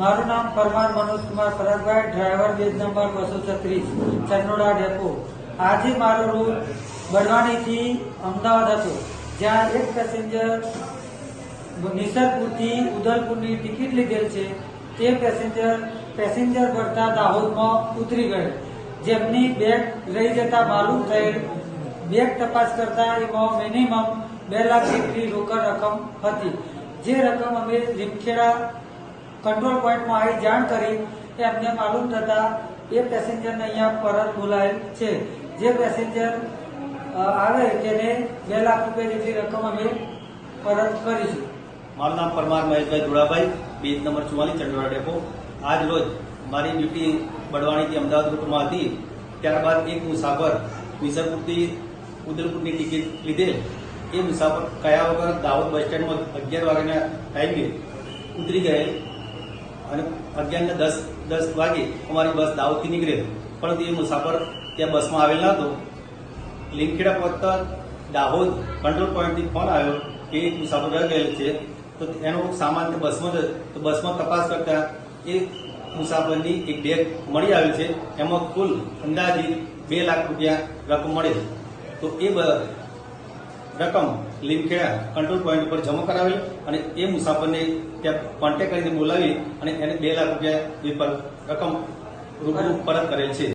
મારું નામ Parmar Manoj Kumar Paragbhai driver badge number બસો છત્રીસ ચંદોડા ડેપો. આજે મારો રૂટ બડવાણીથી અમદાવાદ હતો, જ્યાં એક પેસેન્જર નિસરપુરથી ઉદલપુરની ટિકિટ લીધેલ છે. તે પેસેન્જર પેસેન્જર ભરતા દાહોદમાં ઉતરી ગયેલ જેમની બેગ રહી જતા માલુમ થયેલ બેગ તપાસ કરતા એમાં મિનિમમ બે લાખ જેટલી રોકડ રકમ હતી. જે રકમ અમે લીમખેડા કંટ્રોલ પોઈન્ટમાં આવી જાણ કરી, એમને માલુમ થતા એ પેસેન્જરને અહીંયા પરત બોલાયેલ છે. જે પેસેન્જર આવે તેને બે લાખ રૂપિયા જેટલી રકમ અમે પરત કરીશું. મારું નામ પરમાર મહેશભાઈ ધુળાભાઈ બીજ નંબર ચુમ્માલીસ ચંડોળા ડેપો. આજ રોજ મારી ડ્યુટી બડવાણીથી અમદાવાદ રૂટમાં હતી. ત્યારબાદ એક મુસાફર વિસરપુરથી ઉદલપુરની ટિકિટ લીધેલ. એ મુસાફર કયા વગર દાહોદ બસ સ્ટેન્ડમાં અગિયાર વાગ્યાના ટાઈમે ઉતરી ગયેલ. અને અગિયારને દસ દસ વાગે અમારી બસ દાહોદથી નીકળેલ પરંતુ એ મુસાફર ત્યાં બસમાં આવેલ ન હતો. લીમખેડા પહોંચતા દાહોદ કંટ્રોલ પોઈન્ટથી ફોન આવ્યો કે એક મુસાફર રહી ગયેલ છે. તો એનો સામાન બસમાં જ, તો બસમાં તપાસ કરતા એ મુસાફરની એક બેગ મળી આવી છે. એમાં કુલ અંદાજિત બે લાખ રૂપિયા રકમ મળે તો એ રકમ લીમખેડા કંટ્રોલ પોઈન્ટ ઉપર જમા કરાવેલ અને એ મુસાફરને ત્યાં કોન્ટેક્ટ કરીને બોલાવી અને એને બે લાખ રૂપિયા રકમ રૂબરૂ પરત કરેલ છે.